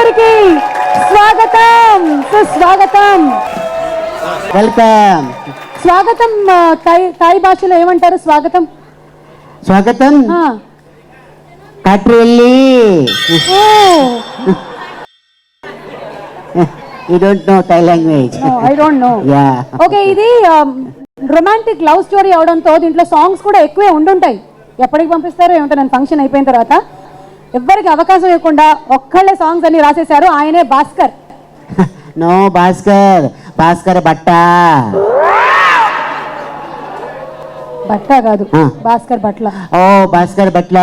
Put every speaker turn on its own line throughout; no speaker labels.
అందరికీ స్వాగతం సుస్వాగతం.
వెల్కమ్.
స్వాగతం థాయ్ థాయ్ భాషలో ఏమంటారు? స్వాగతం.
స్వాగతం. కాట్రెల్లి you don't know Thai language
I don't know
yeah
okay ఇది రొమాంటిక్ లవ్ స్టోరీ అవడంతో దీంట్లో సాంగ్స్ కూడా ఎక్కువే ఉండుంటాయి. ఎప్పటికి పంపిస్తారో ఏమిటో నేను ఫంక్షన్ అయిపోయిన తర్వాత. ఎవ్వరికి అవకాశం ఇవ్వకుండా ఒక్కళ్ళే సాంగ్స్ అన్ని రాసేశారు. ఆయనే భాస్కర్.
నో భాస్కర్ భాస్కర్ బట్ట
బట్ట కాదు. భాస్కర్ బట్ల
ఓ భాస్కర్ బట్ల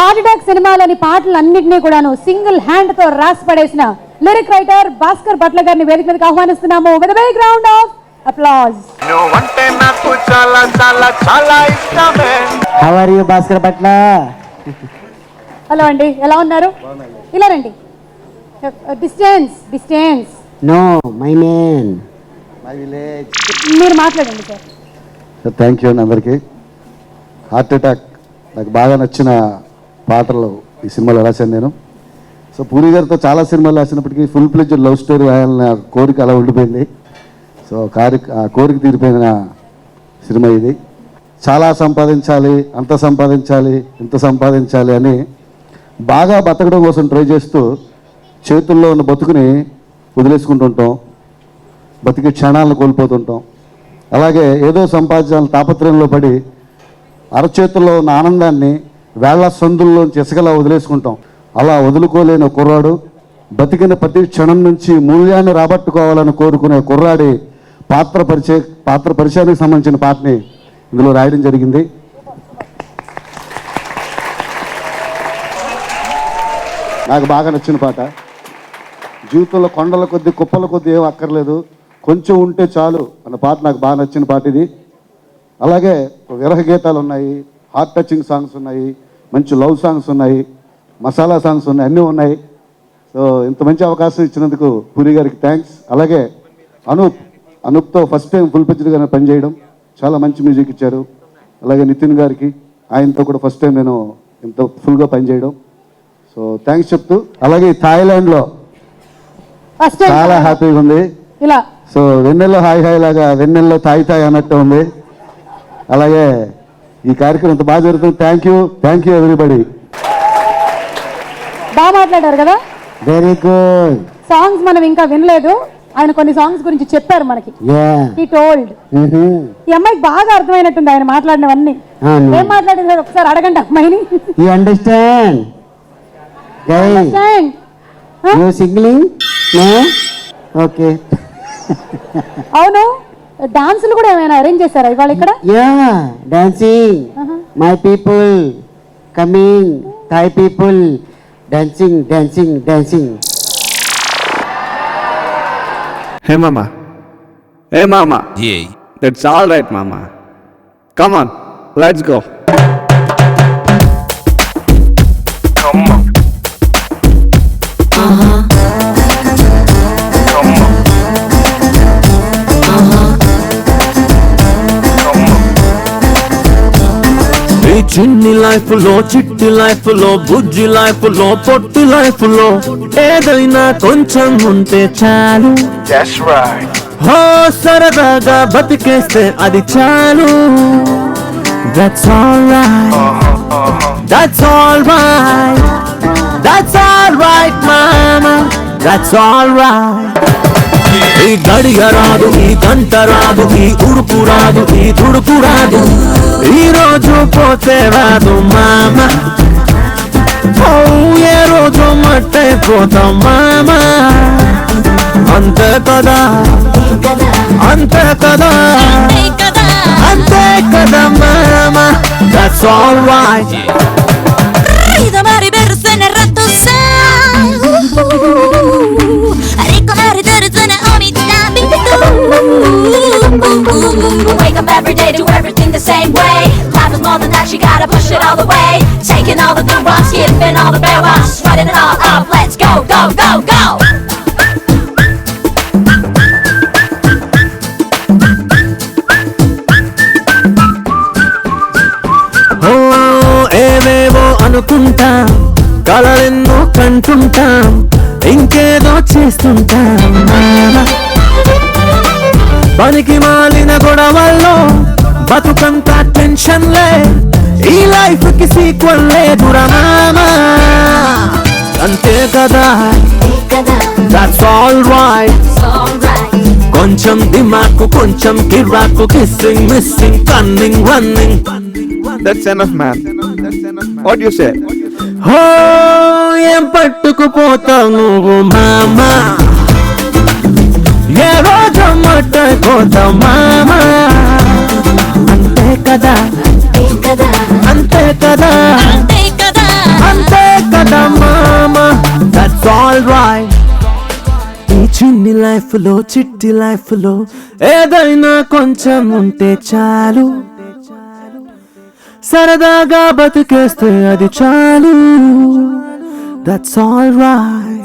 హార్ట్ అటాక్ సినిమాలోని పాటలన్నింటినీ కూడాను సింగిల్ హ్యాండ్తో రాసి పడేసిన లిరిక్ రైటర్ భాస్కర్ భట్ల గారిని వేదిక మీదకి ఆహ్వానిస్తున్నాము. With big round of applause
నువ్వంటే నాకు చాలా చాలా చాలా ఇష్టమే
how are you Bhaskar Batla
hello అండి ఎలా ఉన్నారు? ఇలా రండి. Distance distance
no my name
my village
మీరు మాట్లాడండి సార్.
సో థ్యాంక్ యూ అండి అందరికీ. హార్ట్ అటాక్ నాకు బాగా నచ్చిన పాటలు ఈ సినిమాలో రాశాను నేను. సో పూరి గారితో చాలా సినిమాలు రాసినప్పటికీ ఫుల్ ప్లెజ్ లవ్ స్టోరీ రాయాలన్న కోరిక అలా ఉండిపోయింది. సో కారి ఆ కోరిక తీరిపోయిన సినిమా ఇది. చాలా సంపాదించాలి అంత సంపాదించాలి ఇంత సంపాదించాలి అని బాగా బతకడం కోసం ట్రై చేస్తూ చేతుల్లో ఉన్న బతుకుని వదిలేసుకుంటుంటాం. బతికి క్షణాలను కోల్పోతుంటాం. అలాగే ఏదో సంపాదించాలని తాపత్రయంలో పడి అరచేతుల్లో ఉన్న ఆనందాన్ని వేళ్ళ సందుల్లోంచి ఇసుకలా వదిలేసుకుంటాం. అలా వదులుకోలేని కుర్రాడు బతికిన ప్రతి క్షణం నుంచి మూల్యాన్ని రాబట్టుకోవాలని కోరుకునే కుర్రాడి పాత్ర పరిచయ పాత్ర పరిచయానికి సంబంధించిన పాటని ఇందులో రాయడం జరిగింది. నాకు బాగా నచ్చిన పాట. జీవితంలో కొండల కొద్ది కుప్పల కొద్ది ఏం అక్కర్లేదు. కొంచెం ఉంటే చాలు అన్న పాట నాకు బాగా నచ్చిన పాట ఇది. అలాగే విరహ గీతాలు ఉన్నాయి హార్ట్ టచింగ్ సాంగ్స్ ఉన్నాయి మంచి లవ్ సాంగ్స్ ఉన్నాయి మసాలా సాంగ్స్ ఉన్నాయి అన్నీ ఉన్నాయి. సో ఇంత మంచి అవకాశం ఇచ్చినందుకు పూరి గారికి థ్యాంక్స్ అలాగే అనూప్ అనూప్తో ఫస్ట్ టైం ఫుల్ పిక్చర్గా పనిచేయడం చాలా మంచి మ్యూజిక్ ఇచ్చారు. అలాగే నితిన్ గారికి ఆయనతో కూడా ఫస్ట్ టైం నేను ఇంత ఫుల్గా పనిచేయడం. సో థ్యాంక్స్ చెప్తూ అలాగే థాయిలాండ్లో
ఫస్ట్
చాలా హ్యాపీగా ఉంది
ఇలా.
సో వెన్నెల్లో హాయ్ హాయ్ లాగా వెన్నెల్లో తాయి తాయి అన్నట్టు ఉంది. అలాగే ఈ కార్యక్రమం ఇంత బాగా జరుగుతుంది. Thank you thank you everybody
బాగా మాట్లాడారు కదా?
వెరీ గుడ్
సాంగ్స్ మనం ఇంకా వినలేదు. ఆయన కొన్ని సాంగ్స్ గురించి చెప్పారు మనకి. ఈ టోల్డ్ ఈ అమ్మాయికి బాగా అర్థమైనట్టుంది ఆయన మాట్లాడినవన్నీ. ఏం మాట్లాడింది సార్? ఒకసారి అడగండి అమ్మాయిని.
You understand guy? You singling okay
అవును డాన్సులు కూడా ఏమైనా అరేంజ్ చేశారా ఇవాళ ఇక్కడ
yeah dancing my people coming Thai people dancing dancing dancing
Hey, Mama. Hey, Mama.
Yeah.
That's all right, Mama. Come on, let's go.
చిన్ని లైఫ్లో చిట్టి లైఫ్లో బుజ్జి లైఫ్లో పొట్టి లైఫ్లో ఏదైనా కొంచెం ఉంటే చాలు. హో సరదాగా బతికేస్తే అది చాలు. That's all right that's all right that's all right మామా దట్స్ ఆల్ రైట్ ఈ గడియ రాదు ఈ గంట రాదు ఈ ఉడుకు రాదు ఈ తుడుకు రాదు. రోజు పోతే రాదు మామ. ఏ రోజు మట్టైపోతాం మామ. అంతే కదా అంతే కదా అంతే కదా. మామ. దట్స్ ఆల్ రైట్ అనుకుంటాం కలలెన్నో కంటుంటాం చేస్తుంటాం. పనికి మాలిన గొడవల్లో బతుకంతా టెన్షన్లే ఈ లైఫ్కి సీక్వల్ లేదురా మామా అంతే కదా? దట్స్ ఆల్ రైట్ కొంచెం దిమాకు కొంచెం కిరాకు kissing missing cunning running
That's enough, man. What you say
హో ఏం పట్టుకుపోతావు నువ్వు మామా? ఏ రోజు మట్టుకుపోతావు మామా? అంతే కదా? అంతే కదా? అంతే కదా మామా? దట్స్ ఆల్ రైట్ ఈ చిన్ని లైఫ్లో చిట్టి లైఫ్లో ఏదైనా కొంచెం ఉంటే చాలు. సరదాగా బతికేస్తే అది చాలు దట్స్ ఆల్ రైట్